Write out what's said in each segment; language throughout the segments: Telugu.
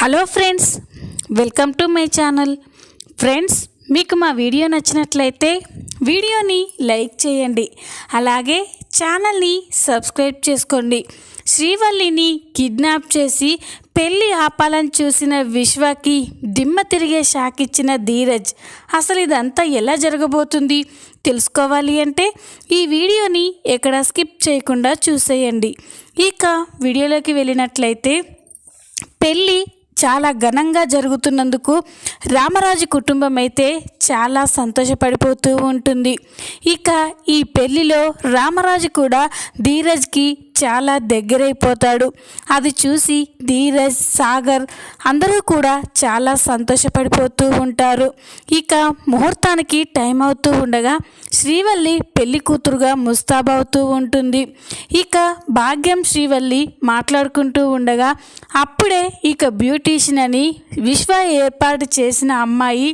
Hello friends welcome to my channel. Friends మీకు మా వీడియో నచ్చినట్లయితే వీడియోని లైక్ చేయండి. అలాగే ఛానల్ని సబ్స్క్రైబ్ చేసుకోండి. శ్రీవల్లిని కిడ్నాప్ చేసి పెళ్ళి ఆపాలని చూసిన విశ్వకి దిమ్మ తిరిగే షాక్ ఇచ్చిన ధీరజ్. అసలు ఇదంతా ఎలా జరగబోతుంది? తెలుసుకోవాలి అంటే ఈ వీడియోని ఎక్కడ స్కిప్ చేయకుండా చూసేయండి. ఇక వీడియోలోకి వెళ్ళినట్లయితే పెళ్ళి చాలా ఘనంగా జరుగుతున్నందుకు రామరాజు కుటుంబం అయితే చాలా సంతోషపడిపోతూ ఉంటుంది. ఇక ఈ పెళ్ళిలో రామరాజు కూడా ధీరజ్కి చాలా దగ్గరైపోతాడు. అది చూసి ధీరజ్ సాగర్ అందరూ కూడా చాలా సంతోషపడిపోతూ ఉంటారు. ఇక ముహూర్తానికి టైం అవుతూ ఉండగా శ్రీవల్లి పెళ్ళి కూతురుగా ముస్తాబవుతూ ఉంటుంది. ఇక భాగ్యం శ్రీవల్లి మాట్లాడుకుంటూ ఉండగా అప్పుడే ఇక బ్యూటీషియన్ అని విశ్వ ఏర్పాటు చేసిన అమ్మాయి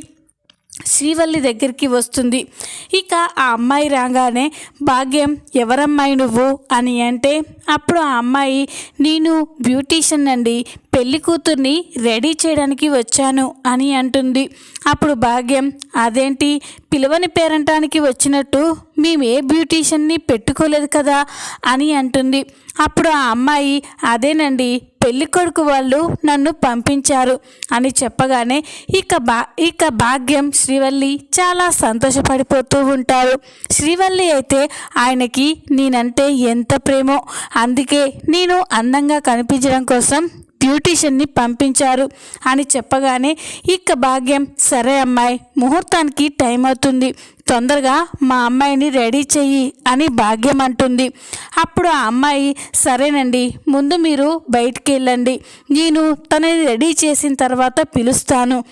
శ్రీవల్లి దగ్గరికి వస్తుంది. ఇక ఆ అమ్మాయి రాగానే భాగ్యం ఎవరమ్మాయి నువ్వు? అని అంటే అప్పుడు ఆ అమ్మాయి నేను బ్యూటీషియన్ అండి. పెళ్ళి కూతుర్ని రెడీ చేయడానికి వచ్చాను అని అంటుంది. అప్పుడు భాగ్యం అదేంటి? పిలవని పేరంటానికి వచ్చినట్టు మేము ఏ బ్యూటీషియన్ని పెట్టుకోలేదు కదా? అని అంటుంది. అప్పుడు ఆ అమ్మాయి అదేనండి పెళ్ళి కొడుకు వాళ్ళు నన్ను పంపించారు అని చెప్పగానే ఇక బా ఇక భాగ్యం శ్రీవల్లి చాలా సంతోషపడిపోతూ ఉంటారు. శ్రీవల్లి అయితే ఆయనకి నేనంటే ఎంత ప్రేమో అందుకే నేను అందంగా కనిపించడం కోసం బ్యూటీషియన్ని పంపించారు అని చెప్పగానే ఇక భాగ్యం సరే అమ్మాయి ముహూర్తానికి టైం అవుతుంది. తొందరగా మా అమ్మాయిని రెడీ చెయ్యి అని భాగ్యం అంటుంది. అప్పుడు ఆ అమ్మాయి సరేనండి ముందు మీరు బయటికి వెళ్ళండి. నేను తనని రెడీ చేసిన తర్వాత పిలుస్తాను.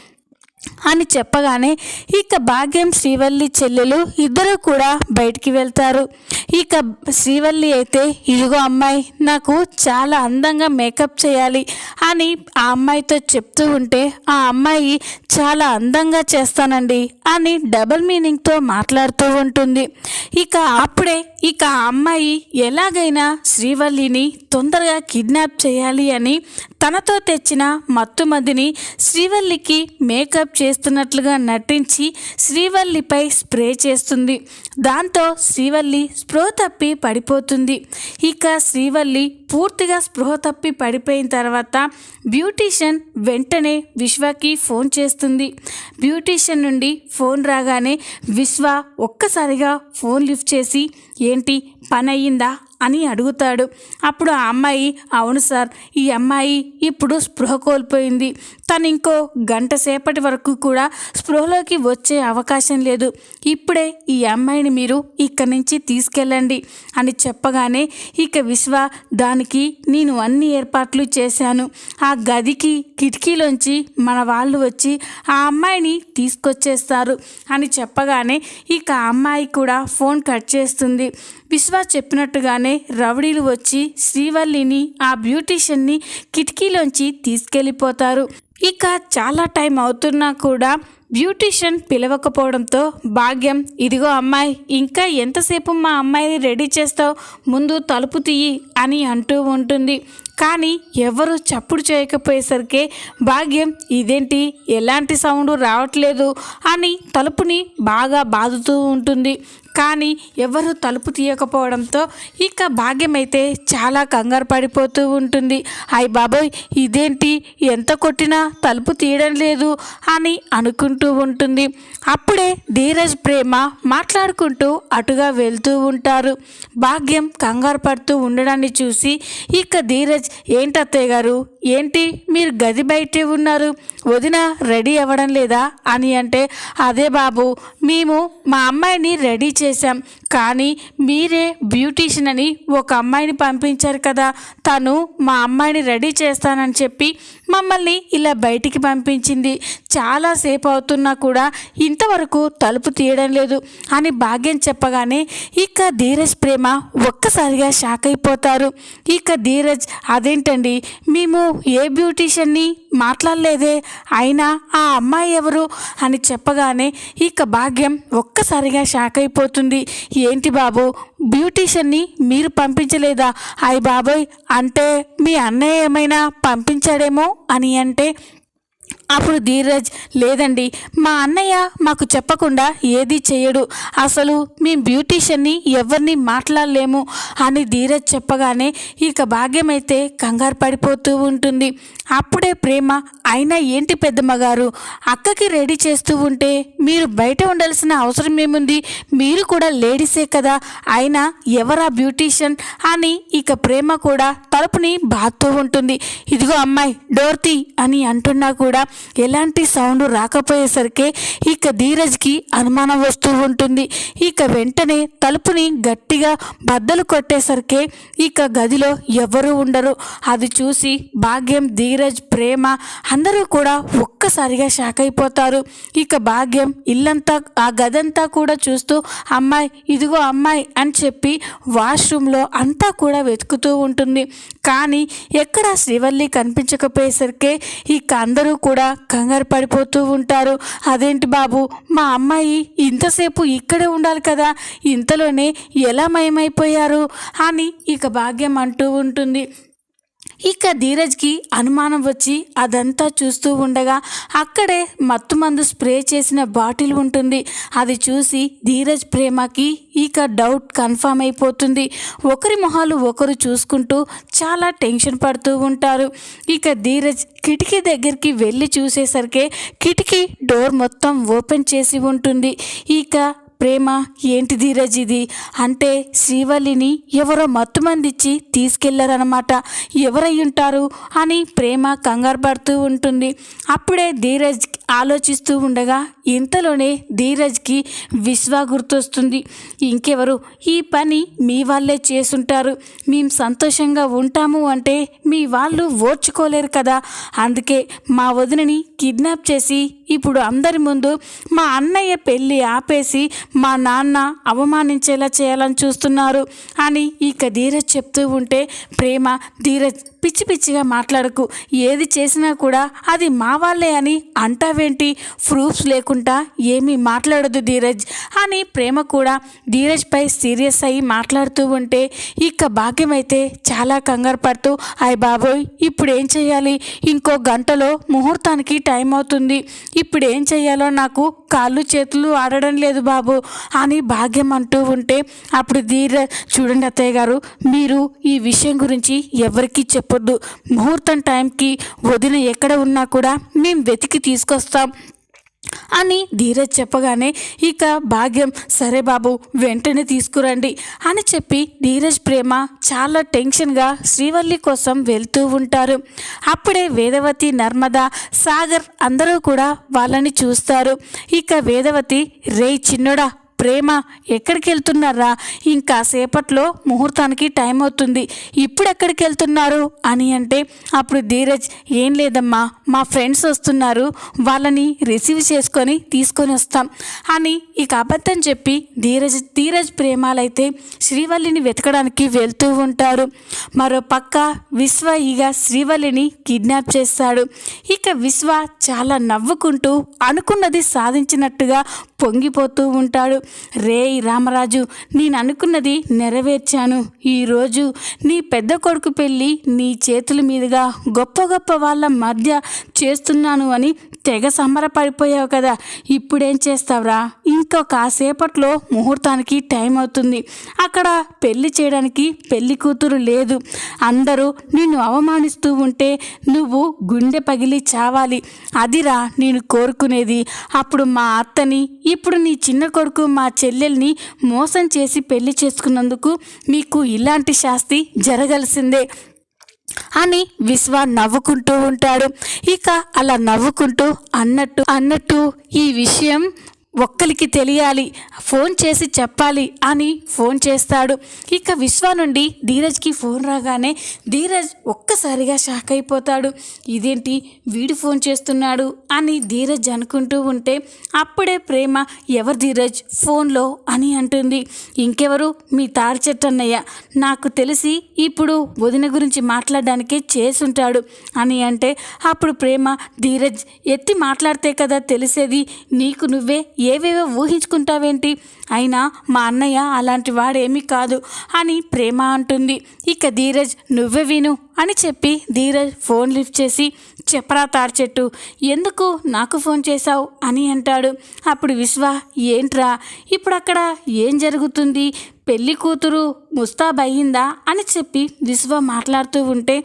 అని చెప్పగానే ఇక భాగ్యం శ్రీవల్లి చెల్లెలు ఇద్దరు కూడా బయటికి వెళ్తారు. ఇక శ్రీవల్లి అయితే ఇదిగో అమ్మాయి నాకు చాలా అందంగా మేకప్ చేయాలి అని ఆ అమ్మాయితో చెప్తూ ఉంటే ఆ అమ్మాయి చాలా అందంగా చేస్తానండి అని డబల్ మీనింగ్తో మాట్లాడుతూ ఉంటుంది. ఇక అప్పుడే ఇక ఆ అమ్మాయి ఎలాగైనా శ్రీవల్లిని తొందరగా కిడ్నాప్ చేయాలి అని తనతో తెచ్చిన మత్తుమదిని శ్రీవల్లికి మేకప్ చేస్తున్నట్లుగా నటించి శ్రీవల్లిపై స్ప్రే చేస్తుంది. దాంతో శ్రీవల్లి స్పృహ తప్పి పడిపోతుంది. ఇక శ్రీవల్లి పూర్తిగా స్పృహ తప్పి పడిపోయిన తర్వాత బ్యూటీషియన్ వెంటనే విశ్వకి ఫోన్ చేస్తుంది. బ్యూటీషియన్ నుండి ఫోన్ రాగానే విశ్వ ఒక్కసారిగా ఫోన్ లిఫ్ట్ చేసి ఏంటి పని అయ్యిందా అని అడుగుతాడు. అప్పుడు ఆ అమ్మాయి అవును సార్ ఈ అమ్మాయి ఇప్పుడు స్పృహ కోల్పోయింది. తను ఇంకో గంట సేపటి వరకు కూడా స్పృహలోకి వచ్చే అవకాశం లేదు. ఇప్పుడే ఈ అమ్మాయిని మీరు ఇక్కడి నుంచి తీసుకెళ్ళండి అని చెప్పగానే ఇక విశ్వ దానికి నేను అన్ని ఏర్పాట్లు చేశాను. ఆ గదికి కిటికీలోంచి మన వాళ్ళు వచ్చి ఆ అమ్మాయిని తీసుకొచ్చేస్తారు అని చెప్పగానే ఇక ఆ అమ్మాయి కూడా ఫోన్ కట్ చేస్తుంది. విశ్వ చెప్పినట్టుగానే రౌడీలు వచ్చి శ్రీవల్లిని ఆ బ్యూటీషియన్ని కిటికీలోంచి తీసుకెళ్ళిపోతారు. ఇక చాలా టైం అవుతున్నా కూడా బ్యూటీషియన్ పిలవకపోవడంతో భాగ్యం ఇదిగో అమ్మాయి ఇంకా ఎంతసేపు మా అమ్మాయిని రెడీ చేస్తావు? ముందు తలుపు తీయి అని అంటూ ఉంటుంది. కానీ ఎవరు చప్పుడు చేయకపోయేసరికి భాగ్యం ఇదేంటి? ఎలాంటి సౌండ్ రావట్లేదు అని తలుపుని బాగా బాదుతూ ఉంటుంది. కానీ ఎవరు తలుపు తీయకపోవడంతో ఇక భాగ్యమైతే చాలా కంగారు పడిపోతూ ఉంటుంది. అయ్య బాబోయ్ ఇదేంటి? ఎంత కొట్టినా తలుపు తీయడం లేదు అని అనుకుంటూ ఉంటుంది. అప్పుడే ధీరజ్ ప్రేమ మాట్లాడుకుంటూ అటుగా వెళ్తూ ఉంటారు. భాగ్యం కంగారు పడుతూ ఉండడాన్ని చూసి ఇక ధీరజ్ ఏంటి అత్తయ్య గారు? ఏంటి? మీరు గది బయటే ఉన్నారు. వదిన రెడీ అవ్వడం లేదా? అని అంటే అదే బాబు మేము మా అమ్మాయిని రెడీ చే చేశాం. కానీ మీరే బ్యూటీషియన్ అని ఒక అమ్మాయిని పంపించారు కదా. తను మా అమ్మాయిని రెడీ చేస్తానని చెప్పి మమ్మల్ని ఇలా బయటికి పంపించింది. చాలాసేపు అవుతున్నా కూడా ఇంతవరకు తలుపు తీయడం లేదు అని భాగ్యం చెప్పగానే ఇక ధీరజ్ ప్రేమ ఒక్కసారిగా షాక్ అయిపోతారు. ఇక ధీరజ్ అదేంటండి? మేము ఏ బ్యూటీషియన్ని మాట్లాడలేదే? అయినా ఆ అమ్మాయి ఎవరు? అని చెప్పగానే ఇక భాగ్యం ఒక్కసారిగా షాక్ అయిపోతుంది. ఏంటి బాబు? బ్యూటీషియన్ని మీరు పంపించలేదా? అయ్ బాబోయ్ అంటే మీ అన్నయ్య ఏమైనా పంపించాడేమో అని అంటే అప్పుడు ధీరజ్ లేదండి మా అన్నయ్య మాకు చెప్పకుండా ఏది చేయడు. అసలు మేము బ్యూటీషియన్ని ఎవరిని మాట్లాడలేము అని ధీరజ్ చెప్పగానే ఇక భాగ్యమైతే కంగారు పడిపోతూ ఉంటుంది. అప్పుడే ప్రేమ అయినా ఏంటి పెద్దమ్మగారు అక్కకి రెడీ చేస్తూ ఉంటే మీరు బయట ఉండాల్సిన అవసరం ఏముంది? మీరు కూడా లేడీసే కదా అయినా ఎవరా బ్యూటీషియన్? అని ఇక ప్రేమ కూడా తలుపుని బాత్తూ ఉంటుంది. ఇదిగో అమ్మాయి డోర్తి అని అంటున్నా కూడా ఎలాంటి సౌండ్ రాకపోయేసరికి ఇక ధీరజ్కి అనుమానం వస్తూ ఉంటుంది. ఇక వెంటనే తలుపుని గట్టిగా బద్దలు కొట్టేసరికి ఇక గదిలో ఎవరు ఉండరు. అది చూసి భాగ్యం ధీరజ్ ప్రేమ అందరూ కూడా ఒక్కసారిగా షాక్ అయిపోతారు. ఇక భాగ్యం ఇల్లంతా ఆ గదంతా కూడా చూస్తూ అమ్మాయి ఇదిగో అమ్మాయి అని చెప్పి వాష్రూమ్లో అంతా కూడా వెతుకుతూ ఉంటుంది. కానీ ఎక్కడ శ్రీవల్లి కనిపించకపోయేసరికి ఇక అందరూ కూడా కంగారు పడిపోతూ ఉంటారు. అదేంటి బాబు మా అమ్మాయి ఇంతసేపు ఇక్కడే ఉండాలి కదా ఇంతలోనే ఎలా మయమైపోయారు? అని ఇక భాగ్యం అంటూ ఉంటుంది. ఇక ధీరజ్కి అనుమానం వచ్చి అదంతా చూస్తూ ఉండగా అక్కడే మత్తుమందు స్ప్రే చేసిన బాటిల్ ఉంటుంది. అది చూసి ధీరజ్ ప్రేమకి ఇక డౌట్ కన్ఫామ్ అయిపోతుంది. ఒకరి మొహాలు ఒకరు చూసుకుంటూ చాలా టెన్షన్ పడుతూ ఉంటారు. ఇక ధీరజ్ కిటికీ దగ్గరికి వెళ్ళి చూసేసరికి కిటికీ డోర్ మొత్తం ఓపెన్ చేసి ఉంటుంది. ఇక ప్రేమ ఏంటి ధీరజ్ ఇది అంటే శ్రీవల్లిని ఎవరో మత్తుమందిచ్చి తీసుకెళ్ళారనమాట ఎవరై ఉంటారు అని ప్రేమ కంగారు పడుతూ ఉంటుంది. అప్పుడే ధీరజ్ ఆలోచిస్తూ ఉండగా ఇంతలోనే ధీరజ్కి విశ్వ గుర్తొస్తుంది. ఇంకెవరు? ఈ పని మీ వాళ్ళే చేసుంటారు మేము సంతోషంగా ఉంటాము అంటే మీ వాళ్ళు ఓర్చుకోలేరు కదా. అందుకే మా వదినని కిడ్నాప్ చేసి ఇప్పుడు అందరి ముందు మా అన్నయ్య పెళ్ళి ఆపేసి మా నాన్న అవమానించేలా చేయాలని చూస్తున్నారు. అని ఇక ధీరజ్ చెప్తూ ఉంటే ప్రేమ ధీరజ్ పిచ్చి పిచ్చిగా మాట్లాడకు. ఏది చేసినా కూడా అది మా వాళ్ళే అని అంటావేంటి? ప్రూఫ్స్ లేకుండా ఏమీ మాట్లాడదు ధీరజ్. అని ప్రేమ కూడా ధీరజ్పై సీరియస్ అయ్యి మాట్లాడుతూ ఉంటే ఇక భాగ్యమైతే చాలా కంగారు పడుతూ అయ్య బాబోయ్ ఇప్పుడు ఏం చేయాలి? ఇంకో గంటలో ముహూర్తానికి టైం అవుతుంది ఇప్పుడు ఏం చేయాలో నాకు కాళ్ళు చేతులు ఆడడం లేదు బాబు అని భాగ్యం అంటూ ఉంటే అప్పుడు ధీర చూడండి అత్తయ్య గారు మీరు ఈ విషయం గురించి ఎవరికి చెప్పొద్దు. ముహూర్తం టైంకి వదిన ఎక్కడ ఉన్నా కూడా మేము వెతికి తీసుకొస్తాం. అని ధీరజ్ చెప్పగానే ఇక భాగ్యం. సరే బాబు వెంటనే తీసుకురండి అని చెప్పి ధీరజ్ ప్రేమ చాలా టెన్షన్గా శ్రీవల్లి కోసం వెళ్తూ ఉంటారు. అప్పుడే వేదవతి నర్మద సాగర్ అందరూ కూడా వాళ్ళని చూస్తారు. ఇక వేదవతి రే చిన్నడా ప్రేమ ఎక్కడికి వెళ్తున్నారా ఇంకా సేపట్లో ముహూర్తానికి టైం అవుతుంది. ఇప్పుడు ఎక్కడికి వెళ్తున్నారు అని అంటే అప్పుడు ధీరజ్ ఏం లేదమ్మా మా ఫ్రెండ్స్ వస్తున్నారు. వాళ్ళని రిసీవ్ చేసుకొని తీసుకొని వస్తాం. అని ఇక అబద్ధం చెప్పి ధీరజ్ ధీరజ్ ప్రేమాలైతే శ్రీవల్లిని వెతకడానికి వెళ్తూ ఉంటారు. మరో పక్క విశ్వ ఇక శ్రీవల్లిని కిడ్నాప్ చేస్తాడు. ఇక విశ్వ చాలా నవ్వుకుంటూ అనుకున్నది సాధించినట్టుగా పొంగిపోతూ ఉంటాడు. రే రామరాజు నేను అనుకున్నది నెరవేర్చాను. ఈరోజు నీ పెద్ద కొడుకు పెళ్ళి నీ చేతుల మీదుగా గొప్ప గొప్ప వాళ్ళ మధ్య చేస్తున్నాను అని తెగ సంబరపడిపోయావు కదా. ఇప్పుడేం చేస్తావురా? ఇంకో కాసేపట్లో ముహూర్తానికి టైం అవుతుంది. అక్కడ పెళ్ళి చేయడానికి పెళ్ళి కూతురు లేదు. అందరూ నిన్ను అవమానిస్తూ ఉంటే నువ్వు గుండె పగిలి చావాలి. అదిరా నేను కోరుకునేది. అప్పుడు మా అత్తని ఇప్పుడు నీ చిన్న కొడుకు మా చెల్లెల్ని మోసం చేసి పెళ్ళి చేసుకున్నందుకు మీకు ఇలాంటి శాస్తి జరగాల్సిందే. అని విశ్వ నవ్వుకుంటూ ఉంటాడు. ఇక అలా నవ్వుకుంటూ అన్నట్టు అన్నట్టు ఈ విషయం ఒక్కరికి తెలియాలి ఫోన్ చేసి చెప్పాలి అని ఫోన్ చేస్తాడు. ఇక విశ్వ నుండి ధీరజ్కి ఫోన్ రాగానే ధీరజ్ ఒక్కసారిగా షాక్ అయిపోతాడు. ఇదేంటి? వీడు ఫోన్ చేస్తున్నాడు అని ధీరజ్ అనుకుంటూ ఉంటే అప్పుడే ప్రేమ ఎవరు ధీరజ్? ఫోన్లో? అని అంటుంది. ఇంకెవరు? మీ తాడిచెట్టన్నయ్య నాకు తెలిసి ఇప్పుడు వదిన గురించి మాట్లాడడానికే చేసుంటాడు అని అంటే అప్పుడు ప్రేమ ధీరజ్ ఎత్తి మాట్లాడితే కదా తెలిసేది? నీకు నువ్వే ఏవేవో ఊహించుకుంటావేంటి? అయినా మా అన్నయ్య అలాంటి వాడేమీ కాదు అని ప్రేమ అంటుంది. ఇక ధీరజ్ నువ్వే విను అని చెప్పి ధీరజ్ ఫోన్ లిఫ్ట్ చేసి చెప్పరా తార్చెట్టు ఎందుకు నాకు ఫోన్ చేశావు? అని అంటాడు. అప్పుడు విశ్వ ఏంట్రా ఇప్పుడు అక్కడ ఏం జరుగుతుంది? పెళ్ళి కూతురు ముస్తాబ్ అయ్యిందా? అని చెప్పి విశ్వ మాట్లాడుతూ ఉంటే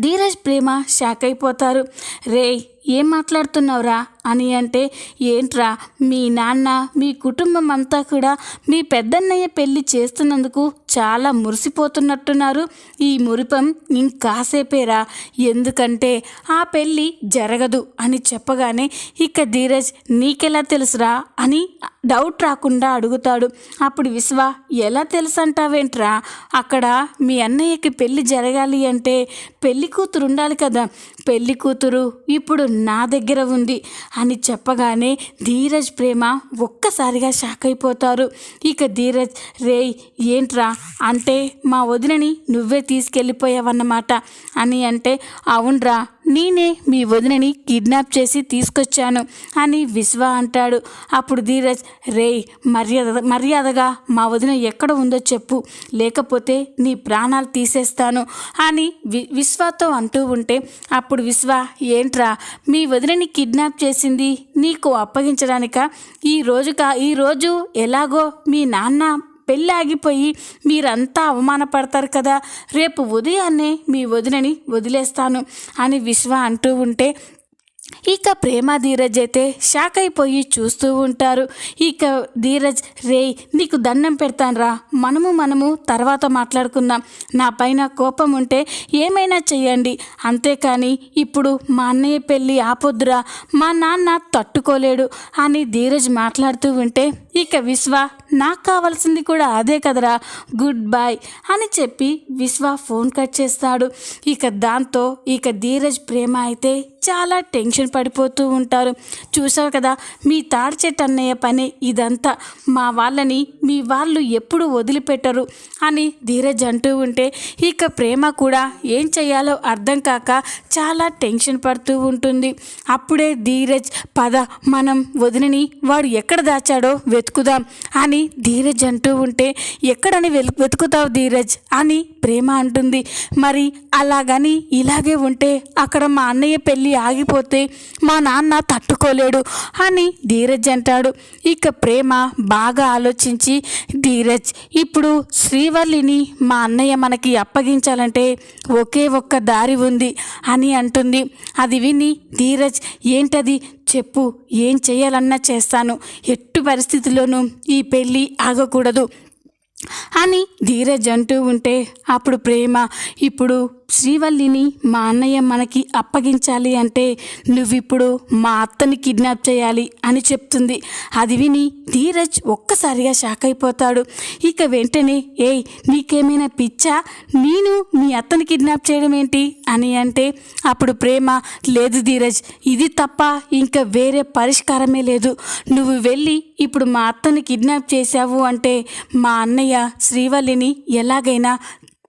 ధీరజ్ ప్రేమ షాక్ అయిపోతారు. రే ఏం మాట్లాడుతున్నావురా అని అంటే ఏంట్రా మీ నాన్న మీ కుటుంబం అంతా కూడా మీ పెద్దన్నయ్య పెళ్ళి చేస్తున్నందుకు చాలా మురిసిపోతున్నట్టున్నారు. ఈ మురిపం ఇంకాసేపేరా. ఎందుకంటే ఆ పెళ్ళి జరగదు అని చెప్పగానే ఇక ధీరజ్ నీకెలా తెలుసురా? అని డౌట్ రాకుండా అడుగుతాడు. అప్పుడు విశ్వ ఎలా తెలుసంటావేంట్రా? అక్కడ మీ అన్నయ్యకి పెళ్ళి జరగాలి అంటే పెళ్ళి కూతురు ఉండాలి కదా. పెళ్ళి కూతురు ఇప్పుడు నా దగ్గర ఉంది అని చెప్పగానే ధీరజ్ ప్రేమ ఒక్కసారిగా షాక్ అయిపోతారు. ఇక ధీరజ్ రేయ్ ఏంట్రా? అంటే మా వదినని నువ్వే తీసుకెళ్ళిపోయావన్నమాట అని అంటే అవునరా నేనే మీ వదినని కిడ్నాప్ చేసి తీసుకొచ్చాను అని విశ్వ అంటాడు. అప్పుడు ధీరజ్ రేయ్ మర్యాద మర్యాదగా మా వదిన ఎక్కడ ఉందో చెప్పు. లేకపోతే నీ ప్రాణాలు తీసేస్తాను అని వి విశ్వతో అంటూ ఉంటే అప్పుడు విశ్వ ఏంట్రా మీ వదినని కిడ్నాప్ చేసింది నీకు అప్పగించడానిక? ఈ రోజుక ఈరోజు ఎలాగో మీ నాన్న పెళ్ళి ఆగిపోయి మీరంతా అవమానపడతారు కదా. రేపు ఉదయాన్నే మీ వదినని వదిలేస్తాను అని విశ్వ అంటూ ఉంటే ఇక ప్రేమ ధీరజ్ అయితే షాక్ అయిపోయి చూస్తూ ఉంటారు. ఇక ధీరజ్ రే నీకు దండం పెడతానురా. మనము మనము తర్వాత మాట్లాడుకుందాం. నా పైన కోపం ఉంటే ఏమైనా చేయండి అంతేకాని ఇప్పుడు మా అన్నయ్య పెళ్ళి ఆపొద్దురా. మా నాన్న తట్టుకోలేడు అని ధీరజ్ మాట్లాడుతూ ఉంటే ఇక విశ్వ నాకు కావాల్సింది కూడా అదే కదరా గుడ్ బాయ్ అని చెప్పి విశ్వ ఫోన్ కట్ చేస్తాడు. ఇక దాంతో ఇక ధీరజ్ ప్రేమ అయితే చాలా టెన్షన్ పడిపోతూ ఉంటారు. చూసావు కదా మీ తాడి చెట్టు అన్నయ్య పని ఇదంతా. మా వాళ్ళని మీ వాళ్ళు ఎప్పుడు వదిలిపెట్టరు అని ధీరజ్ అంటూ ఉంటే ఇక ప్రేమ కూడా ఏం చేయాలో అర్థం కాక చాలా టెన్షన్ పడుతూ ఉంటుంది. అప్పుడే ధీరజ్ పద మనం వదిలిని వాడు ఎక్కడ దాచాడో వెతుకుదాం. అని ధీరజ్ అంటూ ఉంటే ఎక్కడని వెలు వెతుకుతావు ధీరజ్? అని ప్రేమ అంటుంది. మరి అలాగని ఇలాగే ఉంటే అక్కడ మా అన్నయ్య పెళ్ళి ఆగిపోతే మా నాన్న తట్టుకోలేడు అని ధీరజ్ అంటాడు. ఇక ప్రేమ బాగా ఆలోచించి ధీరజ్ ఇప్పుడు శ్రీవల్లిని మా అన్నయ్య మనకి అప్పగించాలంటే ఒకే ఒక్క దారి ఉంది అని అంటుంది. అది విని ధీరజ్ ఏంటది? చెప్పు ఏం చేయాలన్నా చేస్తాను. ఎట్టు పరిస్థితుల్లోనూ ఈ పెళ్ళి ఆగకూడదు. అని ధీరజ్ అంటూ ఉంటే అప్పుడు ప్రేమ ఇప్పుడు శ్రీవల్లిని మా అన్నయ్య మనకి అప్పగించాలి అంటే నువ్విప్పుడు మా అత్తని కిడ్నాప్ చేయాలి అని చెప్తుంది. అది విని ధీరజ్ ఒక్కసారిగా షాక్ అయిపోతాడు. ఇక వెంటనే ఏయ్ నీకేమైనా పిచ్చా? నేను మీ అత్తని కిడ్నాప్ చేయడం ఏంటి? అని అంటే అప్పుడు ప్రేమ లేదు ధీరజ్. ఇది తప్ప ఇంకా వేరే పరిష్కారమే లేదు. నువ్వు వెళ్ళి ఇప్పుడు మా అత్తని కిడ్నాప్ చేశావు అంటే మా అన్నయ్య శ్రీవల్లిని ఎలాగైనా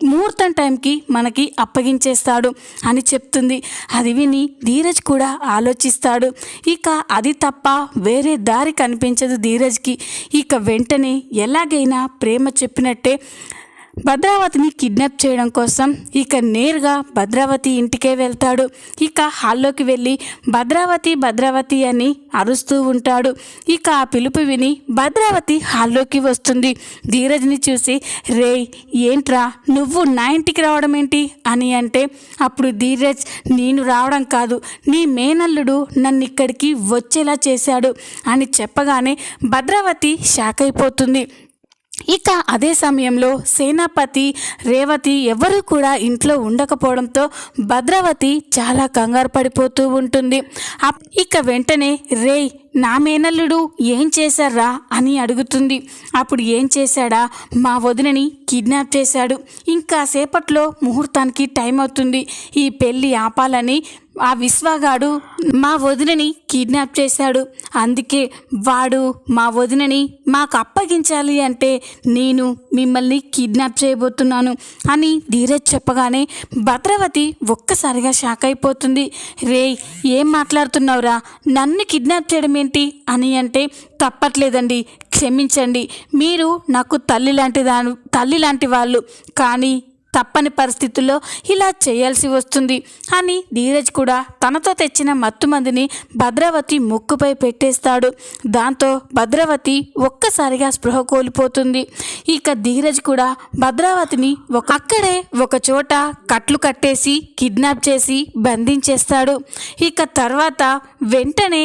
ముహూర్తం టైంకి మనకి అప్పగించేస్తాడు అని చెప్తుంది. అది విని ధీరజ్ కూడా ఆలోచిస్తాడు. ఇక అది తప్ప వేరే దారి కనిపించదు ధీరజ్కి. ఇక వెంటనే ఎలాగైనా ప్రేమ చెప్పినట్టే భద్రావతిని కిడ్నాప్ చేయడం కోసం ఇక నేరుగా భద్రావతి ఇంటికే వెళ్తాడు. ఇక హాల్లోకి వెళ్ళి భద్రావతి భద్రావతి అని అరుస్తూ ఉంటాడు. ఇక ఆ పిలుపు విని భద్రావతి హాల్లోకి వస్తుంది. ధీరజ్ని చూసి రే ఏంట్రా? నువ్వు నా ఇంటికి రావడం ఏంటి? అని అంటే అప్పుడు ధీరజ్ నేను రావడం కాదు. నీ మేనల్లుడు నన్ను ఇక్కడికి వచ్చేలా చేశాడు అని చెప్పగానే భద్రావతి షాక్ అయిపోతుంది. ఇక అదే సమయంలో సేనాపతి రేవతి ఎవరు కూడా ఇంట్లో ఉండకపోవడంతో భద్రవతి చాలా కంగారు పడిపోతూ ఉంటుంది. అప్- ఇక వెంటనే రేయ్ నా మేనల్లుడు ఏం చేశారా అని అడుగుతుంది. అప్పుడు ఏం చేశాడా? మా వదినని కిడ్నాప్ చేశాడు. ఇంకా సేపట్లో ముహూర్తానికి టైం అవుతుంది ఈ పెళ్ళి ఆపాలని ఆ విశ్వగాడు మా వదినని కిడ్నాప్ చేశాడు. అందుకే వాడు మా వదినని మాకు అప్పగించాలి అంటే నేను మిమ్మల్ని కిడ్నాప్ చేయబోతున్నాను అని ధీరజ్ చెప్పగానే భద్రవతి ఒక్కసారిగా షాక్ అయిపోతుంది. రే ఏం మాట్లాడుతున్నావురా? నన్ను కిడ్నాప్ చేయడం ఏంటి అని అంటే తప్పట్లేదండి. క్షమించండి. మీరు నాకు తల్లి లాంటి దాని తల్లి లాంటి వాళ్ళు. కానీ తప్పని పరిస్థితుల్లో ఇలా చేయాల్సి వస్తుంది. అని ధీరజ్ కూడా తనతో తెచ్చిన మత్తుమందిని భద్రావతి ముక్కుపై పెట్టేస్తాడు. దాంతో భద్రావతి ఒక్కసారిగా స్పృహ కోల్పోతుంది. ఇక ధీరజ్ కూడా భద్రావతిని ఒక అక్కడే ఒక చోట కట్లు కట్టేసి కిడ్నాప్ చేసి బంధించేస్తాడు. ఇక తర్వాత వెంటనే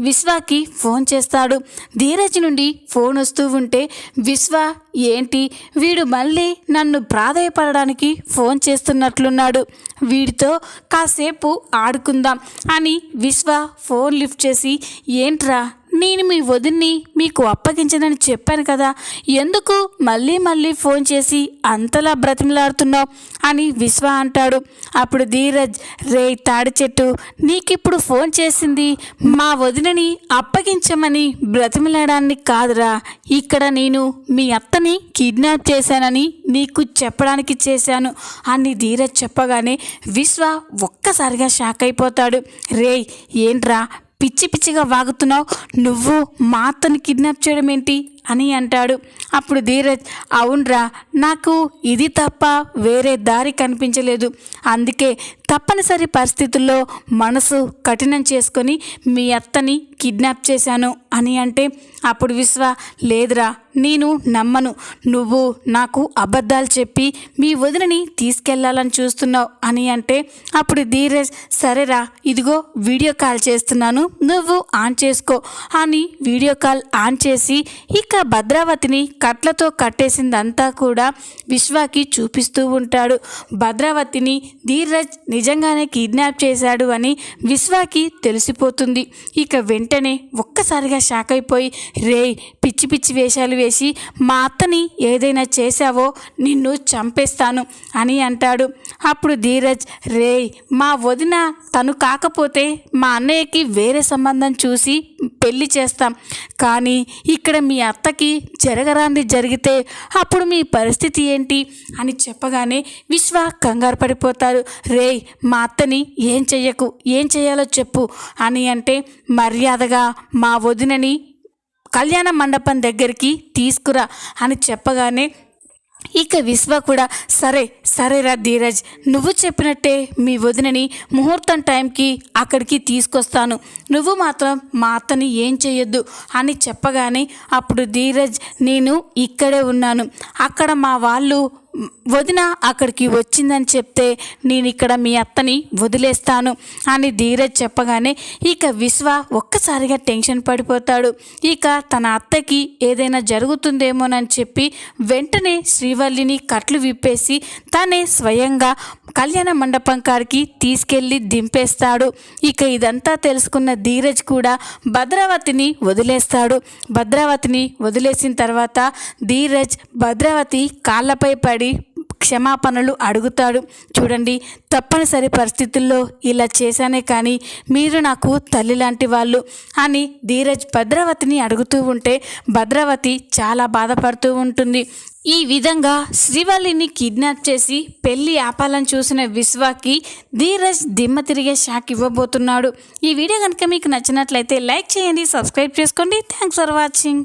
విశ్వాకి ఫోన్ చేస్తాడు. ధీరజ్ నుండి ఫోన్ వస్తూ ఉంటే విశ్వ ఏంటి? వీడు మళ్ళీ నన్ను ప్రాధాయపడడానికి ఫోన్ చేస్తున్నట్లున్నాడు. వీడితో కాసేపు ఆడుకుందాం అని విశ్వ ఫోన్ లిఫ్ట్ చేసి ఏంట్రా నేను మీ వదిన్ని మీకు అప్పగించనని చెప్పాను కదా. ఎందుకు మళ్ళీ మళ్ళీ ఫోన్ చేసి అంతలా బ్రతిమలాడుతున్నావు అని విశ్వ అంటాడు. అప్పుడు ధీరజ్ రే తాడి చెట్టు నీకిప్పుడు ఫోన్ చేసింది మా వదినని అప్పగించమని బ్రతిమలాడాన్ని కాదురా. ఇక్కడ నేను మీ అత్తని కిడ్నాప్ చేశానని నీకు చెప్పడానికి చేశాను అని ధీరజ్ చెప్పగానే విశ్వ ఒక్కసారిగా షాక్ అయిపోతాడు. రే ఏంట్రా పిచ్చి పిచ్చిగా వాగుతున్నావు. నువ్వు మా అత్తని కిడ్నాప్ చేయడం ఏంటి అని అంటాడు. అప్పుడు ధీరజ్ అవునరా నాకు ఇది తప్ప వేరే దారి కనిపించలేదు. అందుకే తప్పనిసరి పరిస్థితుల్లో మనసు కఠినం చేసుకొని మీ అత్తని కిడ్నాప్ చేశాను అని అంటే అప్పుడు విశ్వ లేదురా నేను నమ్మను. నువ్వు నాకు అబద్ధాలు చెప్పి మీ వదినని తీసుకెళ్ళాలని చూస్తున్నావు అని అంటే అప్పుడు ధీరజ్ సరేరా ఇదిగో వీడియో కాల్ చేస్తున్నాను నువ్వు ఆన్ చేసుకో అని వీడియో కాల్ ఆన్ చేసి ఇక భద్రావతిని కట్లతో కట్టేసిందంతా కూడా విశ్వాకి చూపిస్తూ ఉంటాడు. భద్రావతిని ధీరజ్ నిజంగానే కిడ్నాప్ చేశాడు అని విశ్వాకి తెలిసిపోతుంది. ఇక వెంటనే ఒక్కసారిగా షాక్ అయిపోయి రే పిచ్చి పిచ్చి వేషాలు వేసి మా అత్తని ఏదైనా చేశావో నిన్ను చంపేస్తాను అని అంటాడు. అప్పుడు ధీరజ్ రే మా వదిన తను కాకపోతే మా అన్నయ్యకి వేరే సంబంధం చూసి పెళ్ళి చేస్తాం. కానీ ఇక్కడ మీ అత్తకి జరగరాంది జరిగితే అప్పుడు మీ పరిస్థితి ఏంటి? అని చెప్పగానే విశ్వ కంగారు పడిపోతారు. రే మా అత్తని ఏం చెయ్యకు? ఏం చేయాలో చెప్పు అని అంటే మర్యాదగా మా వదినని కళ్యాణ మండపం దగ్గరికి తీసుకురా అని చెప్పగానే ఇక విశ్వ కూడా సరే సరేరా ధీరజ్ నువ్వు చెప్పినట్టే మీ వదినని ముహూర్తం టైంకి అక్కడికి తీసుకొస్తాను. నువ్వు మాత్రం మా అత్తని ఏం చేయొద్దు అని చెప్పగానే అప్పుడు ధీరజ్ నేను ఇక్కడే ఉన్నాను. అక్కడ మా వాళ్ళు వదిన అక్కడికి వచ్చిందని చెప్తే నేను ఇక్కడ మీ అత్తని వదిలేస్తాను అని ధీరజ్ చెప్పగానే ఇక విశ్వ ఒక్కసారిగా టెన్షన్ పడిపోతాడు. ఇక తన అత్తకి ఏదైనా జరుగుతుందేమోనని చెప్పి వెంటనే శ్రీవల్లిని కట్లు విప్పేసి తనే స్వయంగా కళ్యాణ మండపం కాడికి తీసుకెళ్ళి దింపేస్తాడు. ఇక ఇదంతా తెలుసుకున్న ధీరజ్ కూడా భద్రావతిని వదిలేస్తాడు. భద్రావతిని వదిలేసిన తర్వాత ధీరజ్ భద్రావతి కాళ్ళపై పడి క్షమాపణలు అడుగుతాడు. చూడండి తప్పనిసరి పరిస్థితుల్లో ఇలా చేశానే కానీ మీరు నాకు తల్లి లాంటి వాళ్ళు అని ధీరజ్ భద్రావతిని అడుగుతూ ఉంటే భద్రావతి చాలా బాధపడుతూ ఉంటుంది. ఈ విధంగా శ్రీవల్లిని కిడ్నాప్ చేసి పెళ్ళి ఆపాలని చూసిన విశ్వాకి ధీరజ్ దిమ్మ తిరిగే షాక్ ఇవ్వబోతున్నాడు. ఈ వీడియో కనుక మీకు నచ్చినట్లయితే లైక్ చేయండి సబ్స్క్రైబ్ చేసుకోండి. Thanks for watching.